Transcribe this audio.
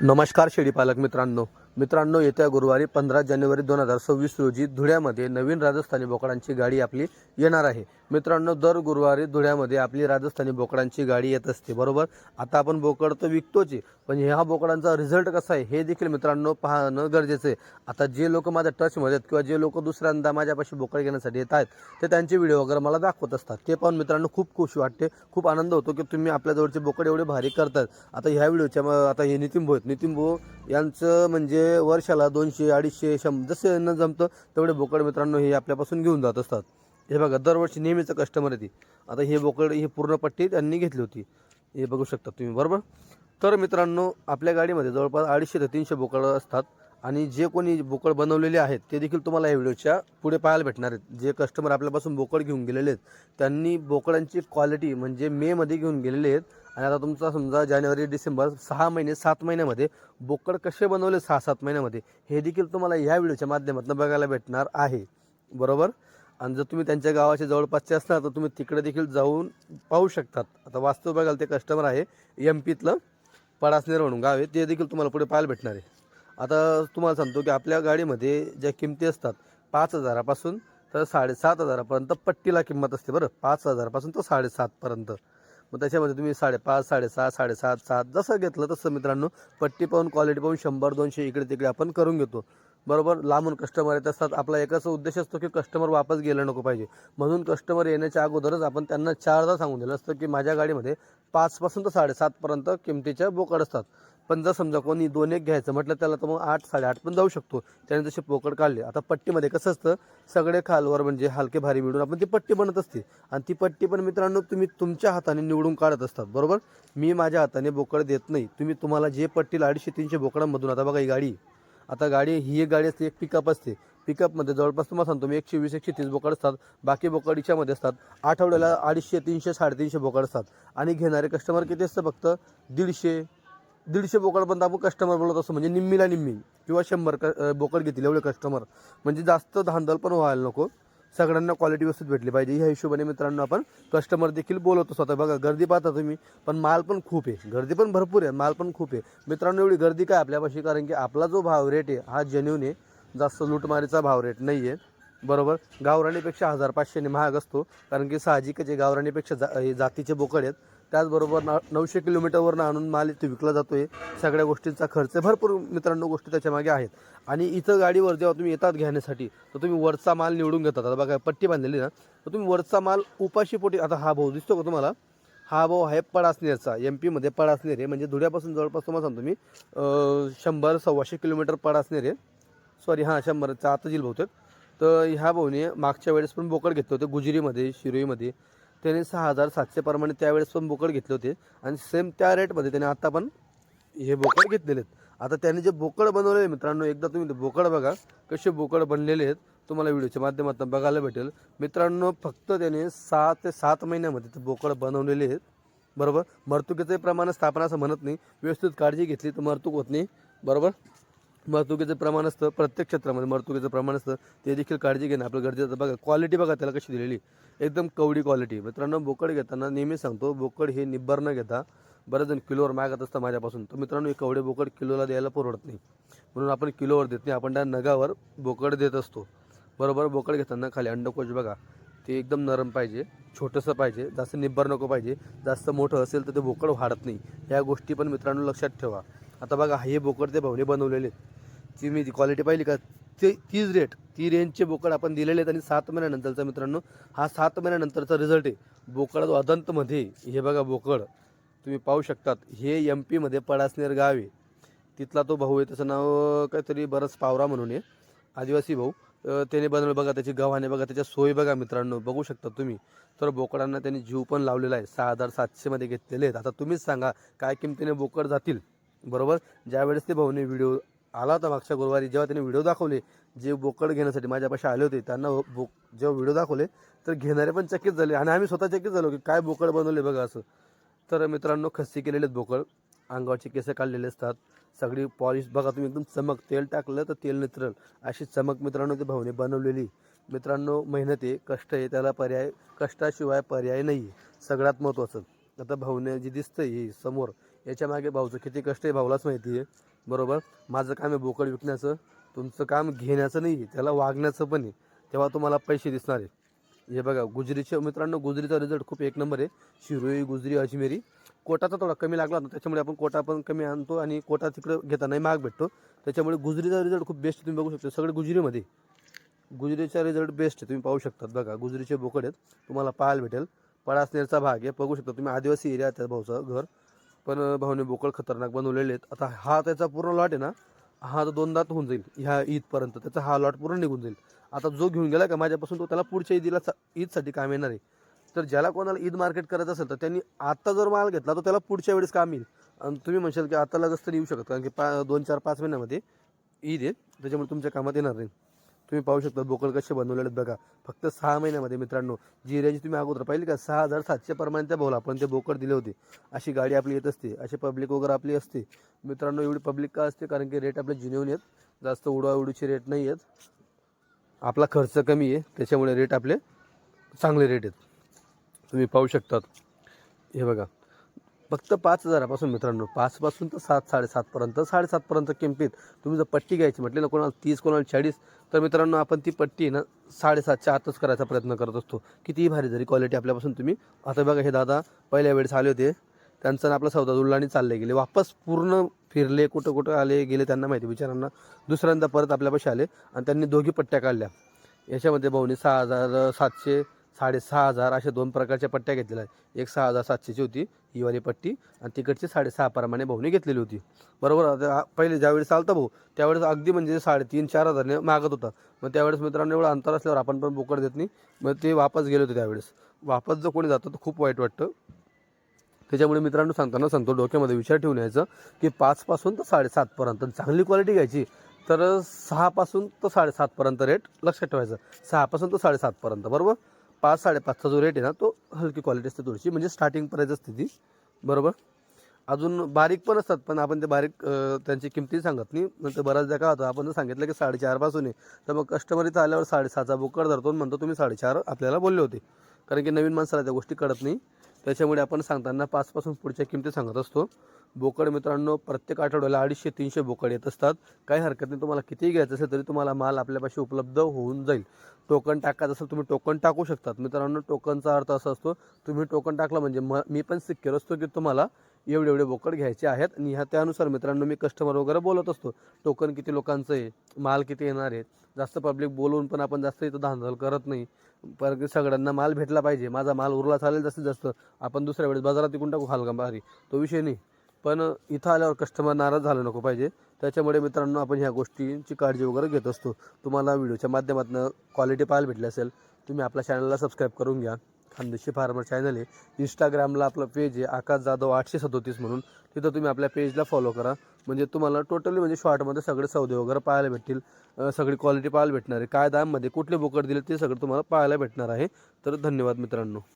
नमस्कार शेळीपालक मित्रांनो. मित्रांनो येत्या गुरुवारी पंधरा जानेवारी दोन हजार सव्वीस रोजी धुळ्यामध्ये नवीन राजस्थानी बोकडांची गाडी आपली येणार आहे. मित्रांनो दर गुरुवारी धुळ्यामध्ये आपली राजस्थानी बोकडांची गाडी येत असते बरोबर? आता आपण बोकड तर विकतोच आहे पण ह्या बोकडांचा रिझल्ट कसा आहे हे देखील मित्रांनो पाहणं गरजेचं आहे. आता जे लोक माझ्या टचमध्ये आहेत किंवा जे लोक दुसऱ्यांदा माझ्यापाशी बोकड घेण्यासाठी येत आहेत ते त्यांचे व्हिडिओ वगैरे मला दाखवत असतात. ते पाहून मित्रांनो खूप खुशी वाटते खूप आनंद होतो की तुम्ही आपल्याजवळचे बोकड एवढे भारी करतात आता ह्या व्हिडिओच्या आता हे नितीन भाऊ आहेत. नितीन भाऊ यांचं म्हणजे वर्षाला दोनशे अडीचशे शं जसे न जमतं तेवढे बोकड मित्रांनो हे आपल्यापासून घेऊन जात असतात. हे बघा दरवर्षी नेहमीचं कस्टमर येते. आता हे बोकड ही पूर्ण पट्टी त्यांनी घेतली होती. हे बघू शकता तुम्ही बरोबर? तर मित्रांनो आपल्या गाडीमध्ये जवळपास अडीचशे ते तीनशे बोकड असतात. आणि जे कोणी बोकड बनवलेले आहेत ते देखील तुम्हाला या व्हिडिओच्या पुढे पाहायला भेटणार आहेत. जे कस्टमर आपल्यापासून बोकड घेऊन गेलेले आहेत त्यांनी बोकडांची क्वालिटी म्हणजे मेमध्ये घेऊन गेलेले आहेत. आणि आता तुमचा समजा जानेवारी डिसेंबर सहा महिने सात महिन्यामध्ये बोकड कसे बनवले सहा सात महिन्यामध्ये हे देखील तुम्हाला ह्या व्हिडिओच्या माध्यमातून बघायला भेटणार आहे. बरोबर? आणि जर तुम्ही त्यांच्या गावाच्या जवळपासचे असणार तर तुम्ही तिकडे देखील जाऊन पाहू शकतात. आता वास्तव बघाल ते कस्टमर आहे एम पीतलं पडासनेर म्हणून गाव आहे ते देखील तुम्हाला पुढे पाहायला भेटणार आहे. आता तुम्हाला सांगतो की आपल्या गाडीमध्ये ज्या किमती असतात पाच हजारापासून तर साडेसात हजारापर्यंत पट्टीला किंमत असते बरं. पाच हजारापासून तर साडेसातपर्यंत मग त्याच्यामध्ये तुम्ही साडेपाच साडेसहा साडेसात सात जसं घेतलं तसं मित्रांनो पट्टी पाहून क्वालिटी पाहून शंभर दोनशे इकडे तिकडे आपण करून घेतो. बरोबर? लांबून कस्टमर येत असतात. आपला एकच उद्देश असतो की कस्टमर वापस गेलं नको पाहिजे. म्हणून कस्टमर येण्याच्या अगोदरच आपण त्यांना चारदा सांगून दिलं असतं की माझ्या गाडीमध्ये पाचपासून तर साडेसातपर्यंत किमतीच्या बोकड असतात. पण जर समजा कोणी दोन एक घ्यायचं म्हटलं त्याला तर मग आठ साडेआठ पण जाऊ शकतो. त्याने जसे पोकड काढले. आता पट्टीमध्ये कसं असतं सगळे खालवर म्हणजे हलके भारी मिळून आपण ती पट्टी बनत असते. आणि ती पट्टी पण मित्रांनो तुम्ही तुमच्या हाताने निवडून काढत असतात बरोबर? मी माझ्या हाताने बोकड देत नाही. तुम्ही तुम्हाला जे पट्टीला अडीचशे तीनशे बोकडांमधून आता बघा ही गाडी. आता गाडी ही एक गाडी असते एक पिकअप असते. पिकअपमध्ये जवळपास तुम्हाला सांगतो मी एकशे वीस एकशे तीस बोकड असतात. बाकी बोकडीच्यामध्ये असतात आठवड्याला अडीचशे तीनशे साडेतीनशे बोकड असतात. आणि घेणारे कस्टमर किती असतं फक्त? दीडशे. दीडशे बोकडपर्यंत आपण कस्टमर बोलत असतो म्हणजे निम्मीला निम्मी किंवा शंभर क बोकड घेतील एवढे कस्टमर म्हणजे जास्त धांदल पण व्हायला नको. सगळ्यांना क्वालिटी व्यवस्थित भेटली पाहिजे. ह्या हिशोबाने मित्रांनो आपण कस्टमर देखील बोलवतो स्वतः. बघा गर्दी पाहता तुम्ही पण माल पण खूप आहे. गर्दी पण भरपूर आहे माल पण खूप आहे. मित्रांनो एवढी गर्दी काय आपल्यापाशी? कारण की आपला जो भाव रेट आहे हा जेन्युन आहे. जास्त लूटमारीचा भाव रेट नाही आहे बरोबर? गावराणीपेक्षा हजार पाचशेने महाग असतो. कारण की साहजिकच आहे गावराणीपेक्षा जा जातीचे बोकड आहेत. त्याचबरोबर ना नऊशे किलोमीटरवरनं आणून माल इथे विकला जातो आहे सगळ्या गोष्टींचा खर्च भरपूर मित्रांनो गोष्टी त्याच्यामागे आहेत. आणि इथं गाडीवर जेव्हा तुम्ही येतात घेण्यासाठी तर तुम्ही वरचा माल निवडून घेतात. आता बघा पट्टी बांधलेली ना तर तुम्ही वरचा माल उपाशी पोटी आता हा भाऊ दिसतो का तुम्हाला? हा भाऊ आहे पडासनेरचा एम पीमध्ये पडासनेर आहे. म्हणजे धुळ्यापासून जवळपास तुम्हाला सांगतो मी शंभर सव्वाशे किलोमीटर पडासनेर आहे. सॉरी हां शंभरचा आता जिल बहुतेक. तर ह्या भाऊने मागच्या वेळेस पण बोकड घेतले होते गुजरीमध्ये शिरोईमध्ये त्याने सहा हजार सातशे प्रमाणे त्यावेळेस पण बोकड घेतले होते. आणि सेम त्या रेटमध्ये त्याने आता पण हे बोकड घेतलेले आहेत. आता त्याने जे बोकड बनवले मित्रांनो एकदा तुम्ही ते बोकड बघा कसे बोकड बनलेले आहेत. तुम्हाला व्हिडिओच्या माध्यमातून बघायला भेटेल. मित्रांनो फक्त त्याने सहा ते सात महिन्यामध्ये ते बोकड बनवलेले आहेत. बरोबर? मर्तुकीचे प्रमाण स्थापना असं म्हणत नाही. व्यवस्थित काळजी घेतली तर मर्तुक होत नाही. बरोबर? मर्तुकीचं प्रमाण असतं प्रत्येक क्षेत्रामध्ये मर्तुकीचं प्रमाण असतं ते देखील काळजी घेणं आपलं गरजेचं बघा क्वालिटी बघा त्याला कशी दिलेली. एकदम कवडी क्वालिटी मित्रांनो बोकड घेताना नेहमी सांगतो बोकड हे निब्बर न घेता बरेच जण किलोवर मागत असतं माझ्यापासून. तर मित्रांनो हे कवडे बोकड किलोला द्यायला परवडत नाही. म्हणून आपण किलोवर देत नाही आपण त्या नगावर बोकड देत असतो. बरोबर बोकड घेताना खाली अंडकोश बघा ते एकदम नरम पाहिजे छोटंसं पाहिजे जास्त निब्बर नको पाहिजे जास्त मोठं असेल तर ते बोकड वाढत नाही. या गोष्टी पण मित्रांनो लक्षात ठेवा. आता बघा हे बोकड ते भवने बनवलेले आहेत. ती मी ती क्वालिटी पाहिली का? ते तीच रेट ती रेंजचे बोकड आपण दिलेले आहेत आणि सात महिन्यानंतरचा मित्रांनो हा सात महिन्यानंतरचा रिझल्ट आहे. बोकड जो अदंतमध्ये हे बघा बोकड तुम्ही पाहू शकतात हे एम पीमध्ये पडासनेर गाव आहे. तिथला तो भाऊ आहे त्याचं नाव काहीतरी बरंच पावरा म्हणून आहे आदिवासी भाऊ. त्याने बनवलं बघा त्याची गव्हाणे बघा त्याच्या सोय बघा मित्रांनो बघू शकता तुम्ही. तर बोकडांना त्यांनी जीव पण लावलेला आहे सहा हजार सातशेमध्ये घेतलेले आहेत. आता तुम्हीच सांगा काय किमतीने बोकड जातील बरोबर? ज्यावेळेस ते भाऊने व्हिडिओ आला होता मागच्या गुरुवारी जेव्हा त्यांनी व्हिडिओ दाखवले जे बोकड घेण्यासाठी माझ्यापाशी आले होते त्यांना हो- बोक जेव्हा व्हिडिओ दाखवले तर घेणारे पण चकित झाले. आणि आम्ही स्वतः चकित झालो की काय बोकड बनवले बघा असं. तर मित्रांनो खस्सी केलेले बोकड. अंगावरचे केस काढलेले असतात. सगळी पॉलिश बघा तुम्ही एकदम चमक. तेल टाकलं तर तेल नितरल. अशी चमक मित्रांनो ते भाऊने बनवलेली. मित्रांनो मेहनत आहे कष्ट आहे त्याला पर्याय कष्टाशिवाय पर्याय नाही आहे सगळ्यात महत्त्वाचं आता भाऊने जी दिसतं आहे समोर याच्या मागे भाऊचं किती कष्ट आहे भाऊलाच माहिती आहे. बरोबर? माझं काम आहे बोकड विकण्याचं. तुमचं काम घेण्याचं नाही आहे त्याला वागण्याचं पण आहे. तेव्हा तुम्हाला पैसे दिसणार आहे. हे बघा गुजरीच्या मित्रांनो गुजरीचा रिझल्ट खूप एक नंबर आहे. शिरोई गुजरी अजमेरी. कोटाचा थोडा कमी लागला होता. त्याच्यामुळे आपण कोटा पण कमी आणतो आणि कोटा तिकडं घेतानाही महाग भेटतो. त्याच्यामुळे गुजरीचा रिझल्ट खूप बेस्ट तुम्ही बघू शकता. सगळे गुजरीमध्ये. गुजरीचा रिझल्ट बेस्ट आहे तुम्ही पाहू शकतात. बघा गुजरीचे बोकड आहेत. तुम्हाला पाहायला भेटेल. पळासनेरचा भाग आहे. बघू शकता तुम्ही आदिवासी एरिया त्या भाऊचं घर. पण भाऊने बोकळ खतरनाक बनवलेले आहेत. आता हा त्याचा पूर्ण लॉट आहे ना हा तो दोनदात होऊन जाईल ह्या ईदपर्यंत. त्याचा हा लॉट पूर्ण निघून जाईल. आता जो घेऊन गेला का माझ्यापासून तो त्याला पुढच्या ईदीला ईदसाठी काम येणार आहे. तर ज्याला कोणाला ईद मार्केट करायचं असेल तर त्यांनी आत्ता जर माल घेतला तर त्याला पुढच्या वेळेस काम येईल. आणि तुम्ही म्हणशाल की आत्ता लगेच तर येऊ शकत कारण की पा दोन चार पाच महिन्यामध्ये ईद आहे. त्याच्यामुळे तुमच्या कामात येणार नाही. तुम्ही पाहू शकता बोकड कसे बनवलेले आहेत बघा. फक्त सहा महिन्यामध्ये मित्रांनो जी रेंज तुम्ही अगोदर पाहिली का? सहा हजार सातशे प्रमाणे त्या बोला आपण ते बोकड दिले होते. अशी गाडी आपली येत असते. अशी पब्लिक वगैरे आपली असते. मित्रांनो एवढी पब्लिक का असते? कारण की रेट आपले जिनेवून आहेत. जास्त उडवाउडीचे रेट नाही आहेत. आपला खर्च कमी आहे. त्याच्यामुळे रेट आपले चांगले रेट आहेत. तुम्ही पाहू शकतात. हे बघा. फक्त पाच हजारापासून मित्रांनो पाचपासून तर सात साडेसातपर्यंत साडेसातपर्यंत किमतीत तुम्ही जर पट्टी घ्यायची म्हटली ना कोणाला तीस कोणाला चाळीस तर मित्रांनो आपण ती पट्टी ना साडेसातच्या आतच करायचा प्रयत्न करत असतो. कितीही भारी जरी क्वालिटी आपल्यापासून तुम्ही आता बघा हे दादा पहिल्या वेळेस आले होते. त्यांचा ना आपला सौदा जुळला चालले गेले. वापस पूर्ण फिरले कुठं कुठं आले गेले त्यांना माहिती बिचारांना दुसऱ्यांदा परत आपल्यापाशी आले आणि त्यांनी दोघी पट्ट्या काढल्या. याच्यामध्ये भाऊनी सहा हजार सातशे साडेसहा हजार अशा दोन प्रकारच्या पट्ट्या घेतलेल्या आहेत. एक सहा हजार सातशेची होती ही वाली पट्टी आणि तिकडची साडेसहा प्रमाणे भाऊने घेतलेली होती. बरोबर? पहिले ज्यावेळेस चालतं भाऊ त्यावेळेस अगदी म्हणजे साडेतीन चार हजारने मागत होता. मग त्यावेळेस मित्रांनो एवढं अंतर असल्यावर आपण पण बोकड देत नाही. मग ते वापस गेले होते त्यावेळेस. वापस जर कोणी जातं तर खूप वाईट वाटतं. त्याच्यामुळे मित्रांनो सांगताना सांगतो डोक्यामध्ये विचार ठेवून यायचं की पाचपासून तर साडेसातपर्यंत चांगली क्वालिटी घ्यायची. तर सहापासून तर साडेसातपर्यंत रेट लक्षात ठेवायचं. सहापासून तर साडेसातपर्यंत बरोबर? पाच साडेपाचचा जो रेट आहे ना तो हलकी क्वालिटी असते थोडीशी. म्हणजे स्टार्टिंग प्राईज असते ती. बरोबर? अजून बारीक पण असतात पण आपण ते बारीक त्यांची किमती सांगत नाही. नंतर बऱ्याचदा काय होतं आपण जर सांगितलं की साडेचारपासून आहे तर मग कस्टमर इथं आल्यावर साडेसहाचा बुकर धरतो म्हणतो तुम्ही साडेचार आपल्याला बोलले होते. कारण की नवीन माणसाला त्या गोष्टी कळत नाही. त्याच्यामुळे आपण सांगताना पाचपासून पुढच्या किमती सांगत असतो. बोकड मित्रांनो प्रत्येक आठवड्याला अडीचशे तीनशे बोकड येत असतात. काही हरकत नाही तुम्हाला कितीही घ्यायचं असेल तरी तुम्हाला माल आपल्यापाशी उपलब्ध होऊन जाईल. टोकन टाकायचं असेल तुम्ही टोकन टाकू शकतात. मित्रांनो टोकनचा अर्थ असा असतो तुम्ही टोकन टाकला म्हणजे म मी पण सिक्युअर असतो की तुम्हाला एवढे एवढे बोकड घ्यायचे आहेत. आणि ह्या त्यानुसार मित्रांनो मी कस्टमर वगैरे बोलत असतो. टोकन किती लोकांचं आहे माल किती येणार आहे? जास्त पब्लिक बोलवून पण आपण जास्त इथं धांदल करत नाही. पर सगळ्यांना माल भेटला पाहिजे. माझा माल उरला चालेल जास्तीत जास्त. आपण दुसऱ्या वेळेस बाजारात विकून टाकू हलगा भारी तो विषय नाही. पण इथं आल्यावर कस्टमर नाराज झालं नको पाहिजे. त्याच्यामुळे मित्रांनो आपण ह्या गोष्टींची काळजी वगैरे घेत असतो. तुम्हाला व्हिडिओच्या माध्यमातून क्वालिटी पाहायला भेटली असेल तुम्ही आपल्या चॅनलला सबस्क्राईब करून घ्या. खानदेशी फार्मर चॅनल आहे. इंस्टाग्रामला आपलं पेज आहे आकाश जाधव आठशे सदोतीस म्हणून. तिथं तुम्ही आपल्या पेजला फॉलो करा. म्हणजे तुम्हाला टोटली म्हणजे शॉर्टमध्ये सगळे सौदे वगैरे पाहायला भेटतील. सगळी क्वालिटी पाहायला भेटणार आहे. काय दाममध्ये कुठले बोकड दिले ते सगळं तुम्हाला पाहायला भेटणार आहे. तर धन्यवाद मित्रांनो.